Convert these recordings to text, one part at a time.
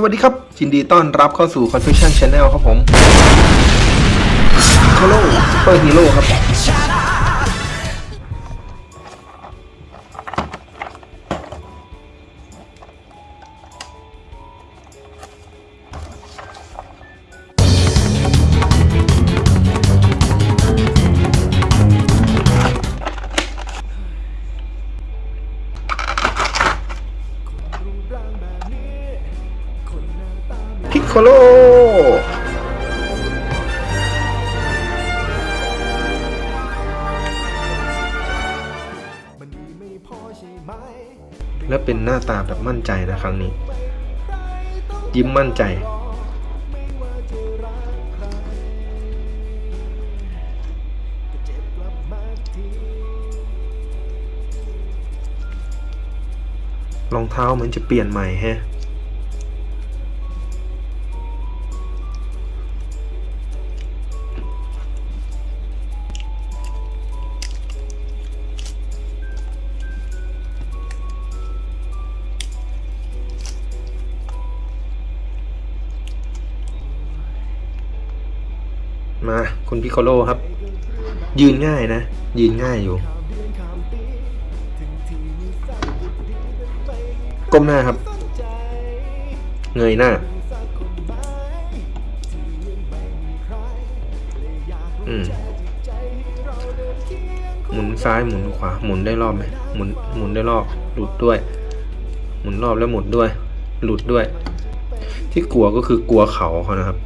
สวัสดีครับ ยินดีต้อนรับเข้าสู่ Confusion Channel ครับผม h e l l o Super Hero ครับ โคโลและเป็นหน้าตาแบบมั่นใจนะครั้งนี้ ยิ้มมั่นใจ รองเท้าเหมือนจะเปลี่ยนใหม่แฮะ มาคุณพิโคโลครับ ยืนง่ายนะ ยืนง่ายอยู่ก้มหน้าครับ เงยหน้า อืมหมุนซ้ายหมุนขวาหมุนได้รอบไหมหมุนหมุนได้รอบ หลุดด้วย หมุนรอบแล้วหมุนด้วย หลุดด้วย ที่กลัวก็คือกลัวเขาเขานะครับ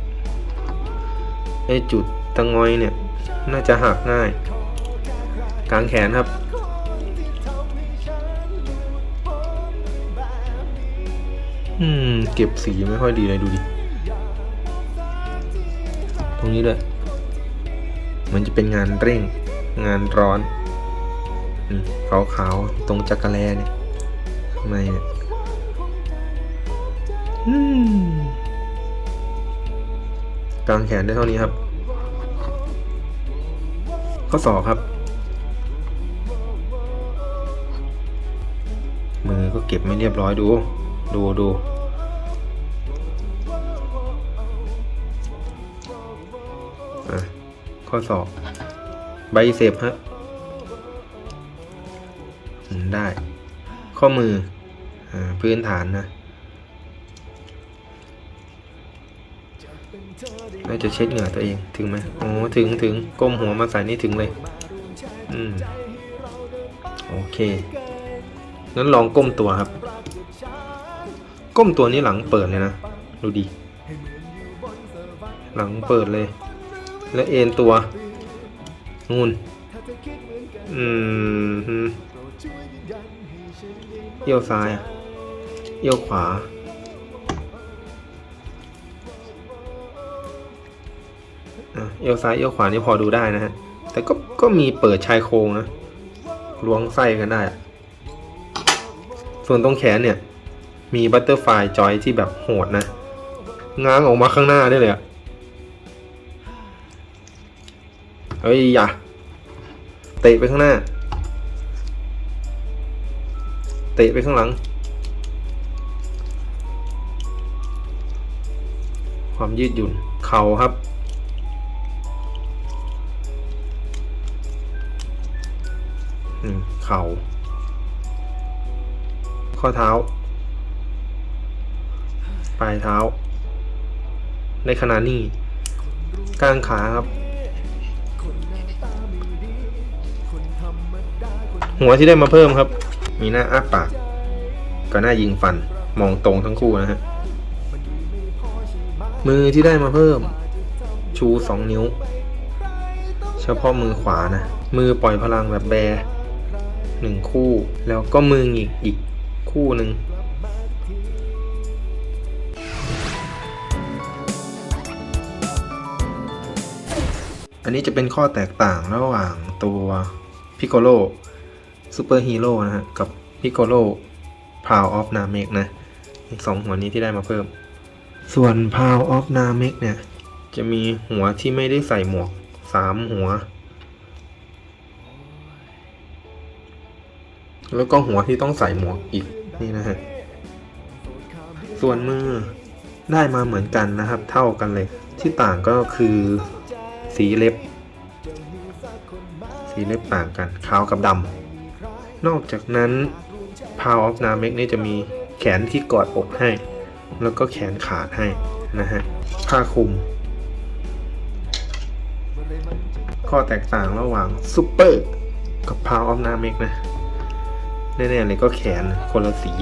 ไอจุดตะงอยเนี่ย น่าจะหักง่าย กลางแขนครับ อืม เก็บสีไม่ค่อยดีเลยดูดิ ตรงนี้ด้วยมันจะเป็นงานเร่ง งานร้อนนี่ขาวๆตรงจักรแลเนี่ยทำไมเนี่ย อืม กลางแขนได้เท่านี้ครับ ข้อศอกครับ มือก็เก็บไม่เรียบร้อยดู ดูดูข้อศอกใบเสพฮะได้ ข้อมืออ่าพื้นฐานนะ น่าจะเช็ดเหงื่อตัวเองถึงไหมโอ้ถึงถึงก้มหัวมาใส่นี่ถึงเลย อืม โอเค งั้นลองก้มตัวครับ ก้มตัวนี้หลังเปิดเลยนะ ดูดี หลังเปิดเลย แล้วเอ็นตัวนูนอืมเอี้ยวซ้ายเอี้ยวขวา เอวซ้ายเอวขวานี่พอดูได้นะฮะ แต่ก็ก็มีเปิดชายโครงนะล้วงไส้กันได้ ส่วนตรงแขนเนี่ย มีบัตเตอร์ไฟจอยที่แบบโหดนะ ง้างออกมาข้างหน้าได้เลยอะเฮ้ยอย่าเตะไปข้างหน้า เตะไปข้างหลัง ความยืดหยุ่น เข่าครับ เข่า ข้อเท้า ปลายเท้า ในขณะนี้กลางขาครับ หัวที่ได้มาเพิ่มครับ มีหน้าอ้าปากกับหน้ายิงฟัน มองตรงทั้งคู่นะฮะ มือที่ได้มาเพิ่ม ชูสองนิ้ว เฉพาะมือขวานะ มือปล่อยพลังแบบแบร์ หนึ่งคู่ แล้วก็มือหงิกอีกคู่หนึ่งอันนี้จะเป็นข้อแตกต่างระหว่างตัวพิโ o โลซูเปอร์ฮีโร่นะฮะ กับพิโ o โลพาวออฟนาเมกนะสองหัวนี้ที่ได้มาเพิ่ม ส่วนพาวออฟนาเมกเนี่ย จะมีหัวที่ไม่ได้ใส่หมวกสามหัว แล้วก็หัวที่ต้องใส่หมวกอีกนี่นะฮะ ส่วนมือได้มาเหมือนกันนะครับ เท่ากันเลย ที่ต่างก็คือสีเล็บ สีเล็บต่างกันขาวกับดำนอกจากนั้น Power of Namek นี่จะมีแขนที่กอดอกให้ แล้วก็แขนขาดให้นะฮะผ้าคลุม ข้อแตกต่างระหว่างซูเปอร์กับ Power of Namek นะ แน่ๆเลยก็แขนคนละสี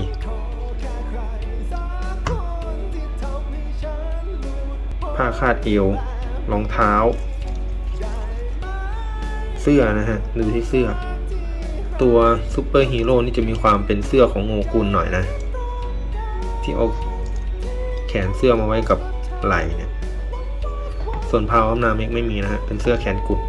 ผ้าคาดเอวรองเท้า เสื้อนะฮะ ดูที่เสื้อ ตัวซูเปอร์ฮีโร่นี่จะมีความเป็นเสื้อของโงกุลหน่อยนะ ที่เอาแขนเสื้อมาไว้กับไหล่เนี่ย ส่วนพาวนาเมกไม่มีนะฮะ เป็นเสื้อแขนกุด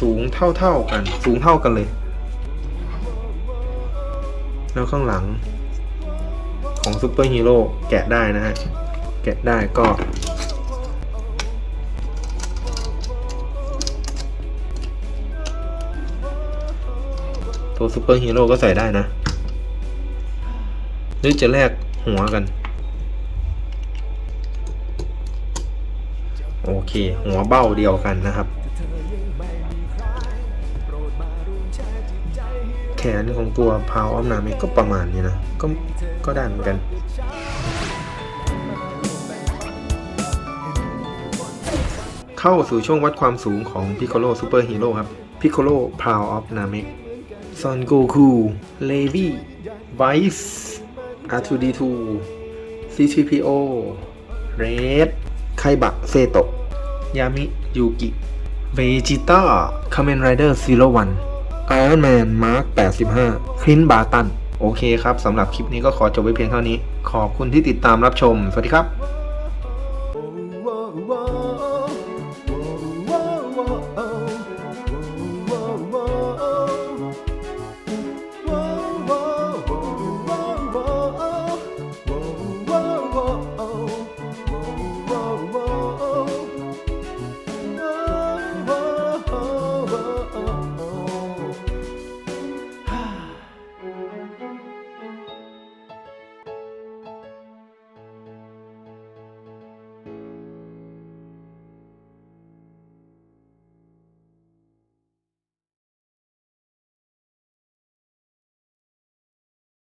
สูงเท่าๆกัน สูงเท่ากันเลย แล้วข้างหลัง ของซูเปอร์ฮีโร่แกะได้นะฮะ แกะได้ก็ ตัวซูเปอร์ฮีโร่ก็ใส่ได้นะ หรือจะแลกหัวกันโอเค หัวเบ้าเดียวกันนะครับ แขนของตัวพาวออมนามก็ประมาณนี้นะ ก็ก็ได้เหมือนกันเข้าสู่ช่วงวัดความสูงของพิคโคลซูเปอร์ฮีโร่ครับพิคโคลพาวออฟนาเมกซอนโกคูเลวี่ไวส์อาร์ทูดีทูซีทีพีโอเรดไคบะเซโตยามิ ยูกิ เวจิต้าคาเมนไรเดอร์ซีโรวัน Iron Man Mark 85คลินบาตัน โอเคครับสำหรับคลิปนี้ก็ขอจบไว้เพียงเท่านี้ ขอบคุณที่ติดตามรับชม สวัสดีครับ